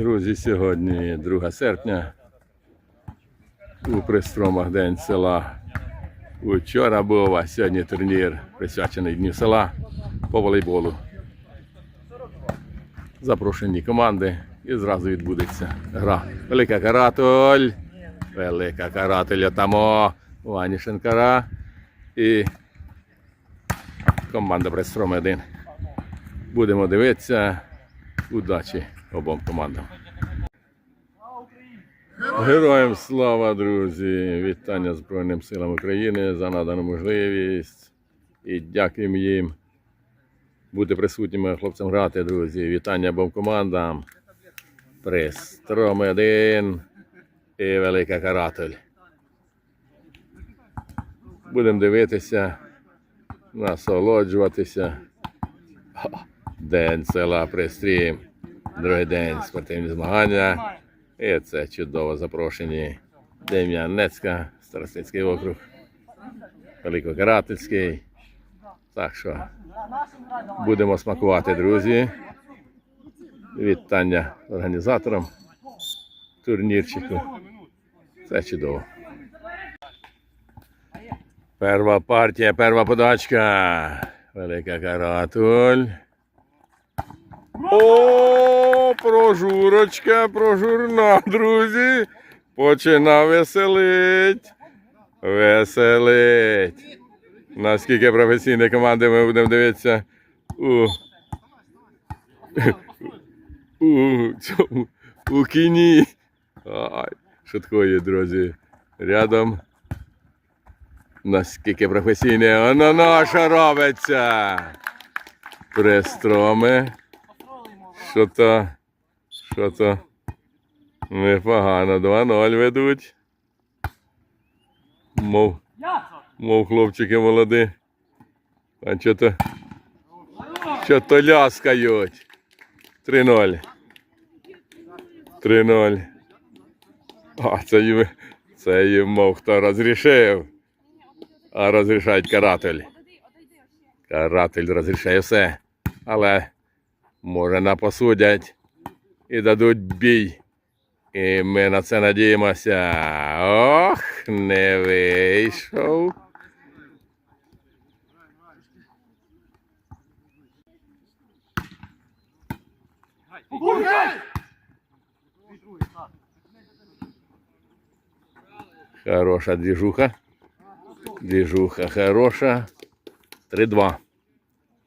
Друзі, сьогодні 2 серпня. У пристромах День села. Учора був, а сьогодні турнір присвячений Дню села по волейболу. Запрошені команди і зразу відбудеться гра. Велика каратоль. Велика каратоль отамо. Ванішенкара. І команда Пристроми 1. Будемо дивитися. Удачі обом командам. Героям слава, друзі! Вітання Збройним силам України за надану можливість. І дякуємо їм бути присутніми хлопцям грати, друзі. Вітання обом командам. Пристром 1 і Велика Каратель. Будемо дивитися, насолоджуватися. День села Пристрім. Другий день спортивні змагання. І це чудово запрошені Дем'янецька, Старостинський округ, Великокарательський. Так що будемо смакувати, друзі. Вітання організаторам турнірчику. Це чудово. Перша партія, перша подачка. Велика каратуль. О, прожурочка, прожурна, друзі. Почина веселить. Веселить. Наскільки професійні команди ми будемо дивитися у, у, цьому, у кіні. Ай, шуткує, друзі. Рядом. Наскільки професійне, воно наша робиться. Пристроми. Що то, що то непогано. 2-0 ведуть. Мов, мов хлопчики молоді. А що то, що то ляскають. 3-0. 3-0. А, це їм, це їм мов хто розрішив. А розрішають каратель. Каратель розрішає все. Але може напосудять і дадуть бій. І ми на це надіємося. Ох, не вийшов. Хороша движуха. Движуха хороша. 3-2.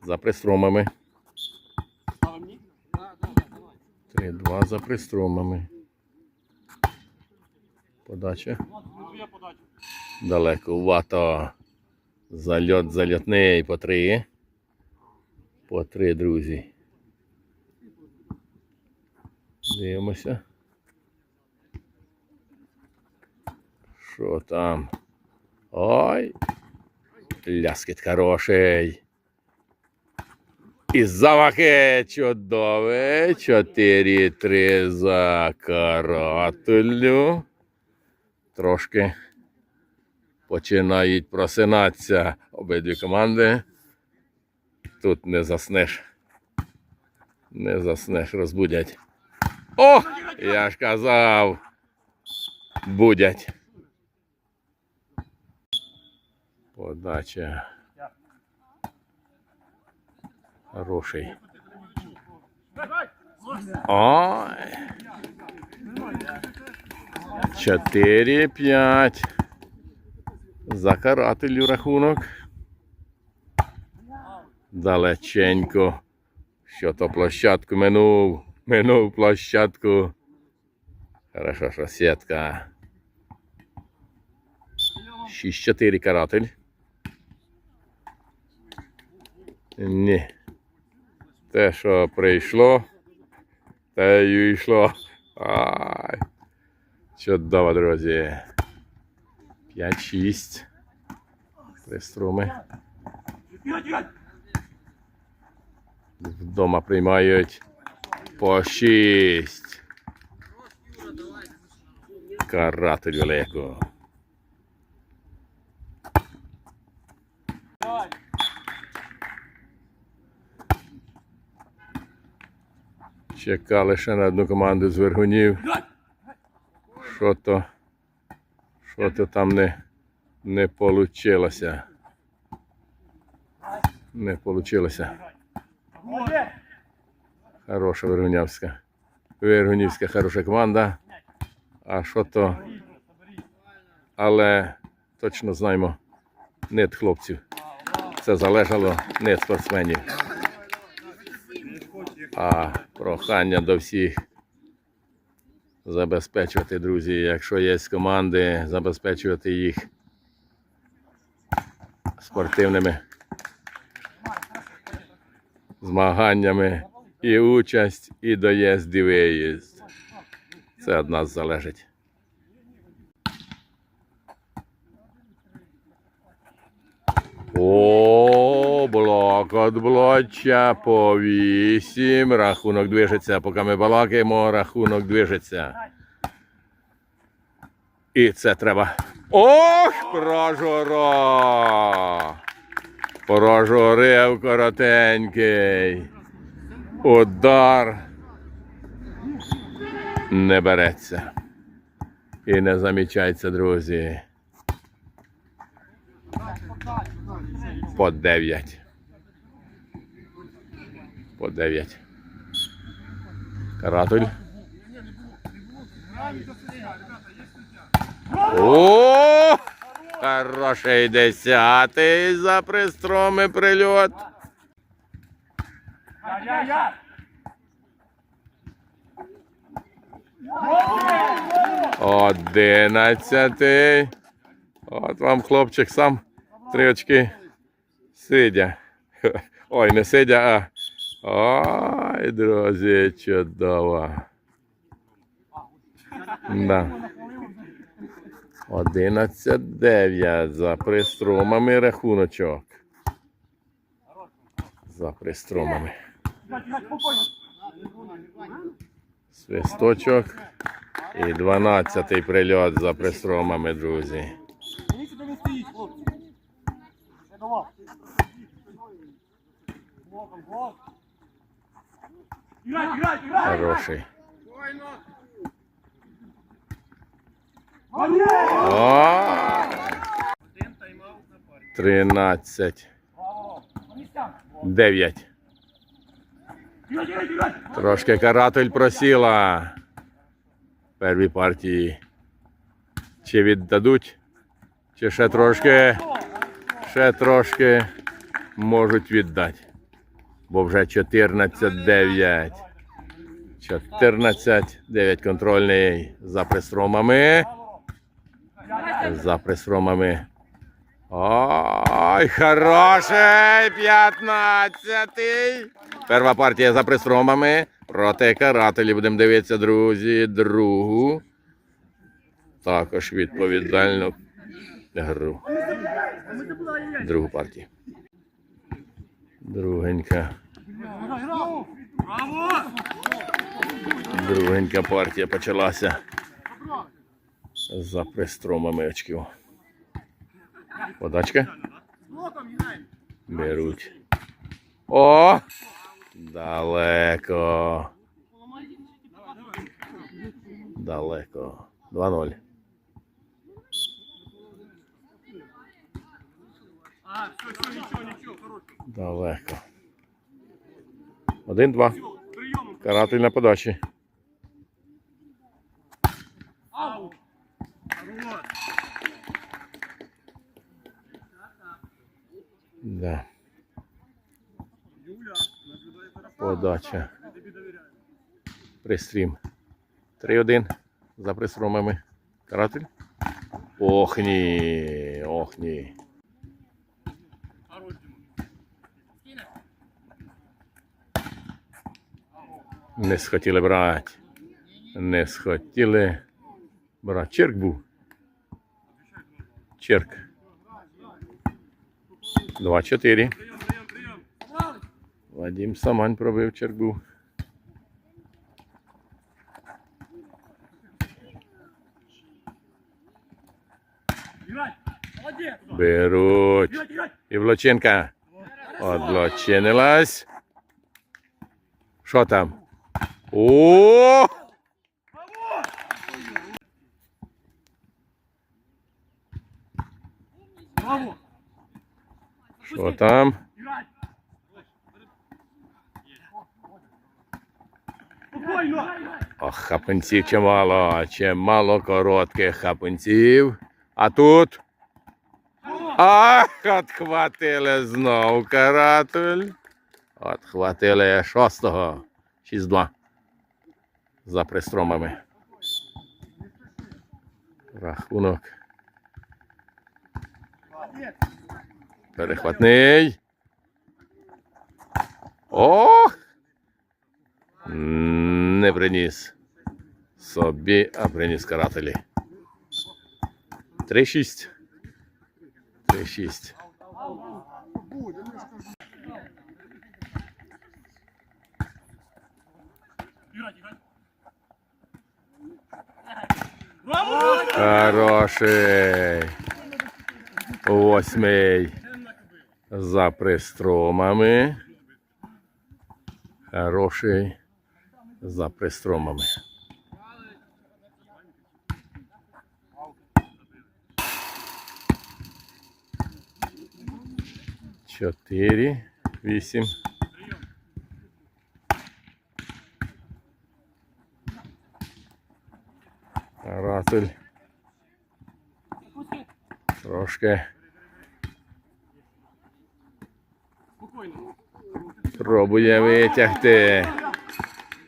За пристромами. 3-2 за пристромами. Подача. Далековато. Зальот зальотний по три. По три, друзі. Дивимося. Що там? Ой! Ляскіт хороший. І замахи чудове. 4-3 за карателю. Трошки починають просинатися обидві команди. Тут не заснеш. Не заснеш, розбудять. О! Я ж казав. Будять. Подача. Хороший. Ой. Чотири, п'ять. За карателю рахунок. Далеченько. Що то площадку минув. Минув площадку. Хорошо, що сітка. 6-4 каратель. Ні. Те, що прийшло, те й йшло. Ай. Чудово, друзі. 5-6. Приструми. Вдома приймають по 6. Каратель велику. Чекали ще на одну команду з Вергунів. Що то, що то там не, не получилося. Не получилося. Хороша Вергунявська. Вергунівська хороша команда. А що то. Але точно знаємо, не від хлопців. Це залежало не спортсменів. А прохання до всіх забезпечувати, друзі, якщо є команди, забезпечувати їх спортивними змаганнями і участь, і доїзд, і виїзд. Це від нас залежить. О, блок от блоча по вісім. Рахунок движеться. Поки ми балакаємо, рахунок движеться. І це треба. Ох, прожора! Прожорив коротенький. Удар не береться. І не замічається, друзі. По 9. По 9. Каратуль. О! Хороший десятий за пристроми прильот. Одинадцятий. От вам хлопчик сам три очки сидя. Ой, не сидя, а. Ой, друзі, чудово. Да. 11-9 за пристромами рахуночок. За пристромами. Свисточок. І 12-й прильот за пристромами, друзі. Играть, играть, играть! Трошки каратель просіла. В первій партії. Чи віддадуть, чи ще трошки, ще трошки можуть віддати. Бо вже 14-9. 14-9 контрольний за пристромами. За пристромами. Ой, хороший 15-й. Перша партія за пристромами. Проти карателі будемо дивитися, друзі. Другу. Також відповідальну гру. Другу партію. Другенька. Другенька партія почалася. За пристромами очків. Подачка. Беруть. О! Далеко. Далеко. 2-0. А, все, все, ничего, ничего, хорош. Далеко. Один-два. Каратель на подачі. Да. Юля, наблюдай за Подача. Пристрім. 3-1. За пристромами. Каратель. Ох ні. Ох ні. Не схотіли брати. Не схотіли брати. Черк був. Черк. 2-4. Прием, прием, прием. Вадим Самань пробив черк був. Беруть. Івлоченка. Одлочинилась. Що там? О! Що там? Ох, хапанців чимало, чимало коротких хапанців. А тут. Ах, отхватили знов каратель. Отхватили шостого. 6-2. За пристромами. Рахунок. Перехватний. Ох! Не приніс. Собі, а приніс карателі. 3-6. 3-6. Хороший. Восьмий. За пристромами. Хороший. За пристромами. Чотири. Вісім. Каратель. Трошки пробує витягти,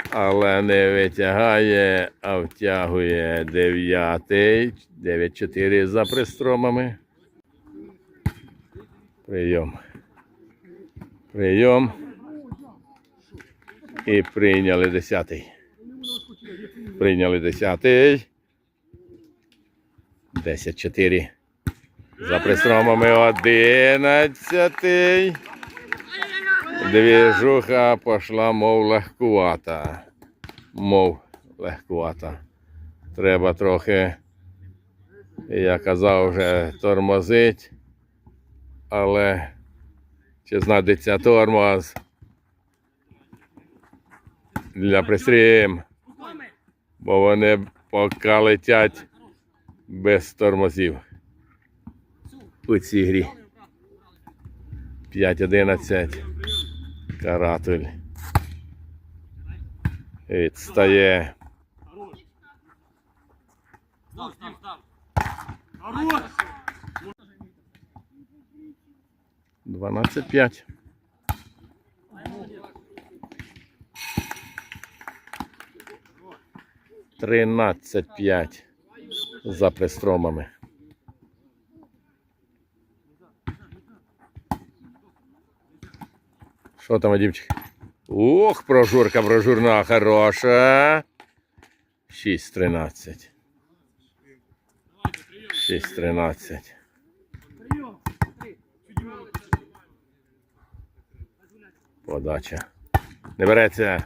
але не витягає, а втягує дев'ятий. 9-4 за пристромами. Прийом. Прийом. І прийняли десятий. Прийняли десятий. 10-4. За пристромами одинадцятий. Двіжуха пошла, мов легкувата. Мов легкувата. Треба трохи, я казав вже, тормозить. Але чи знайдеться тормоз для пристрім? Бо вони поки летять без тормозів у цій грі. 5-11. Каратель. Відстає. Хорош! 12-5. Тринадцять п'ять за пристромами. Що там, Вадимчик? Ох, прожурка, прожурна хороша. 6-13. 6-13. Прием! Подача. Не береться.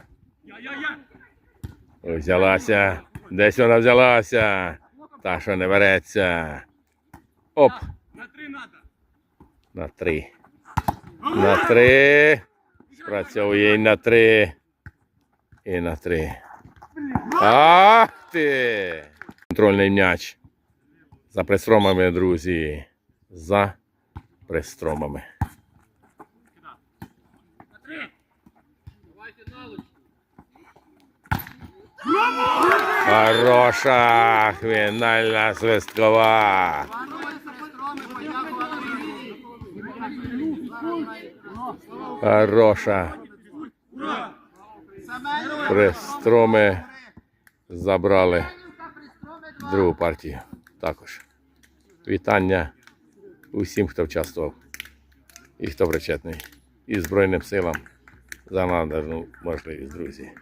Взялася. Десь вона взялася. Та, що не береться. Оп. На три надо! На три. На три. Спрацьовує і на три. І на три. Ах ти! Контрольний м'яч. За пристромами, друзі. За пристромами. На три! Хороша хвинальна свисткова. Хороша. Пристроми забрали другу партію. Також. Вітання усім, хто участвував і хто причетний. І Збройним силам за надану можливість, друзі.